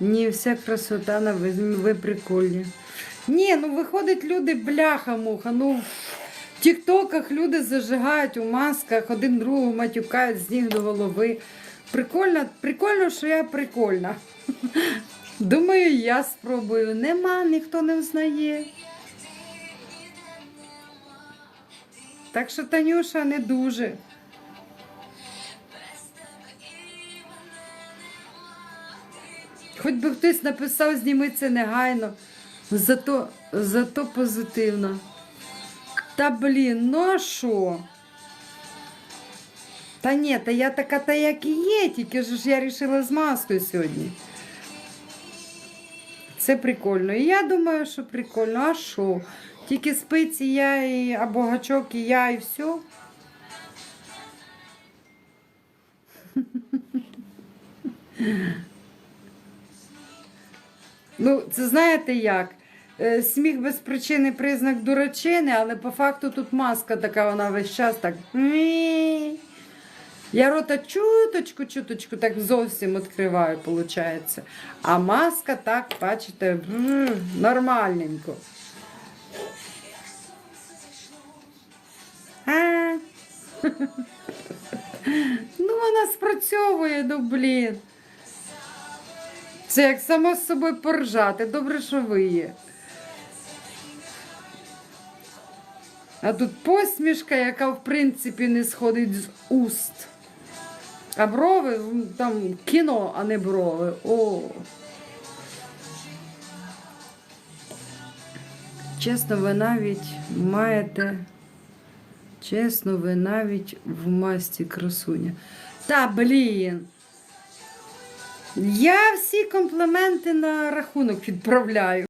Ні, вся красота на ви, прикольні. Ні, ну виходить люди бляха-муха. Ну, в тіктоках люди зажигають у масках, один другого матюкають з ніг до голови. Прикольно, прикольно, що я прикольна. Думаю, я спробую. Нема, ніхто не взнає. Так що Танюша не дуже. Хоч би хтось написав, зніми це негайно. Зато, зато позитивно. Та блін, ну а що? Та ні, та я така та як і є, тільки ж я вирішила з маскою сьогодні. Це прикольно. І я думаю, що прикольно. А що? Тільки спиці я і або гачок і я, і все. Ну, це знаєте як? Е, Сміх без причини признак дурачини, але по факту тут маска така, вона весь час так. Я рота чуточку, чуточку так зовсім відкриваю, виходить. А маска так, бачите, нормальненько. Ну, вона спрацьовує, ну блін. Це як само з собою поржати. Добре, що ви є. А тут посмішка, яка в принципі не сходить з уст. А брови там кіно, а не брови. О. Чесно, ви навіть маєте. Чесно, ви навіть в масті красуня. Та блін. Я всі компліменти на рахунок відправляю.